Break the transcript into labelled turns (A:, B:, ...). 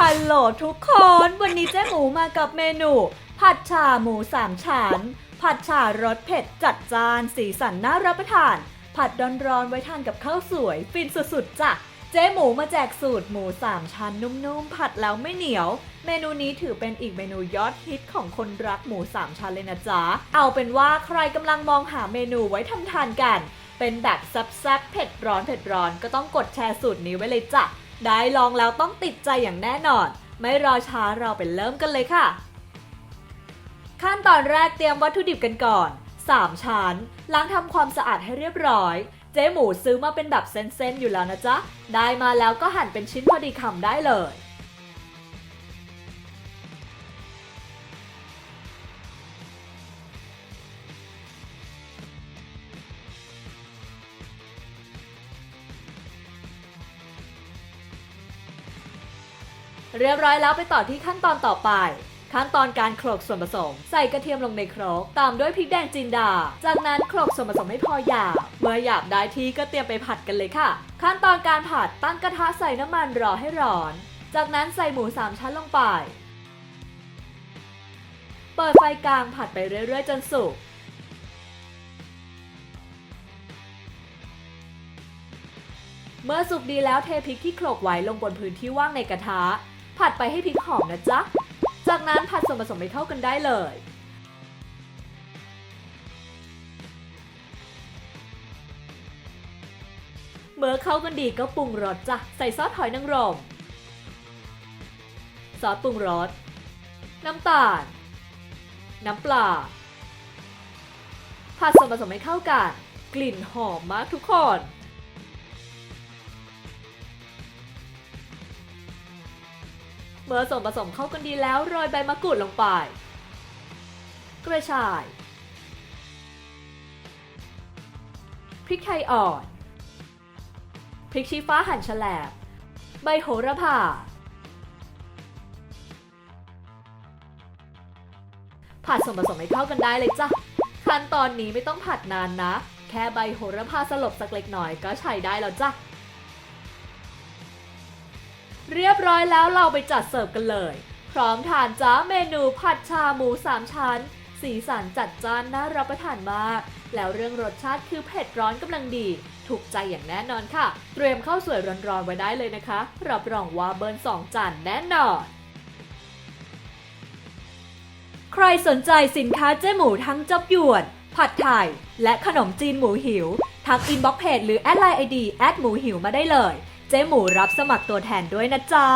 A: ฮัลโหลทุกคน วันนี้เจ๊หมูมากับเมนู ผัดชาหมูสามชั้น ผัดชารสเผ็ดจัดจานสีสันน่ารับประทาน ผัดร้อนๆไว้ทานกับข้าวสวย ฟินสุดๆจ้ะเจ๊หมูมาแจกสูตรหมูสามชั้นนุ่มๆ ผัดแล้วไม่เหนียว เมนูนี้ถือเป็นอีกเมนูยอดฮิตของคนรักหมูสามชั้นเลยนะจ๊ะ เอาเป็นว่าใครกำลังมองหาเมนูไว้ทำทานกัน เป็นแบบแซ่บๆเผ็ดร้อนเผ็ดร้อนก็ต้องกดแชร์สูตรนี้ไว้เลยจ้ะ ได้ลองแล้วต้องติดใจอย่างแน่นอน ไม่รอช้าเราไปเริ่มกันเลยค่ะ ขั้นตอนแรกเตรียมวัตถุดิบกันก่อน 3 ชั้น ล้างทำความสะอาดให้เรียบร้อย เจ๊หมูซื้อมาเป็นแบบเส้นๆอยู่แล้วนะจ๊ะ ได้มาแล้วก็หั่นเป็นชิ้นพอดีคำได้เลย เรียบร้อยแล้วไปต่อที่ขั้นตอนต่อไป ขั้นตอนการโขลกส่วนผสม ใส่กระเทียมลงในโขลกตามด้วยพริกแดงจินดา จากนั้นโขลกส่วนผสมให้พอหยาบเมื่อหยาบได้ที่ก็เตรียมไปผัดกันเลยค่ะ ขั้นตอนการผัดตั้งกระทะใส่น้ำมันรอให้ร้อน จากนั้นใส่หมูสามชั้นลงไป เปิดไฟกลางผัดไปเรื่อยๆ จนสุกเมื่อสุกดีแล้วเทพริกที่โขลกไว้ลงบนพื้นที่ว่างในกระทะ ผัดไปให้พริกหอมนะจ๊ะ จากนั้นผัดส่วนผสมให้เข้ากันได้เลย เมื่อเข้ากันดีก็ปรุงรสจ้ะ ใส่ซอสหอยนางรม ซอสปรุงรส น้ำตาล น้ำปลา ผัดส่วนผสมให้เข้ากัน กลิ่นหอมมากทุกคน เมื่อส่วนผสมเข้ากันดีแล้วโรยใบมะกรูดลงไป กระชาย พริกไทยอ่อน พริกชี้ฟ้าหั่นแฉลบ ใบโหระพา ผัดส่วนผสมให้เข้ากันได้เลยจ้ะ ขั้นตอนนี้ไม่ต้องผัดนานนะ แค่ใบโหระพาสลบสักเล็กน้อยก็ใช้ได้แล้วจ้ะ เรียบร้อยแล้วเราไปจัดเสิร์ฟกันเลย พร้อมทานจ้าเมนูผัดชาหมูสามชั้น สีสันจัดจ้านน่ารับประทานมาก แล้วเรื่องรสชาติคือเผ็ดร้อนกำลังดี ถูกใจอย่างแน่นอนค่ะ เตรียมข้าวสวยร้อนๆไว้ได้เลยนะคะ รับรองว่าเบิร์นสองจานแน่นอน ใครสนใจสินค้าเจ๊หมูทั้งจับหยวน ผัดไทย และขนมจีนหมูหิว ทักอินบ็อกเพจหรือแอดไลน์ไอดีแอดหมูหิวมาได้เลย เจ๊หมูรับสมัครตัวแทนด้วยนะจ๊ะ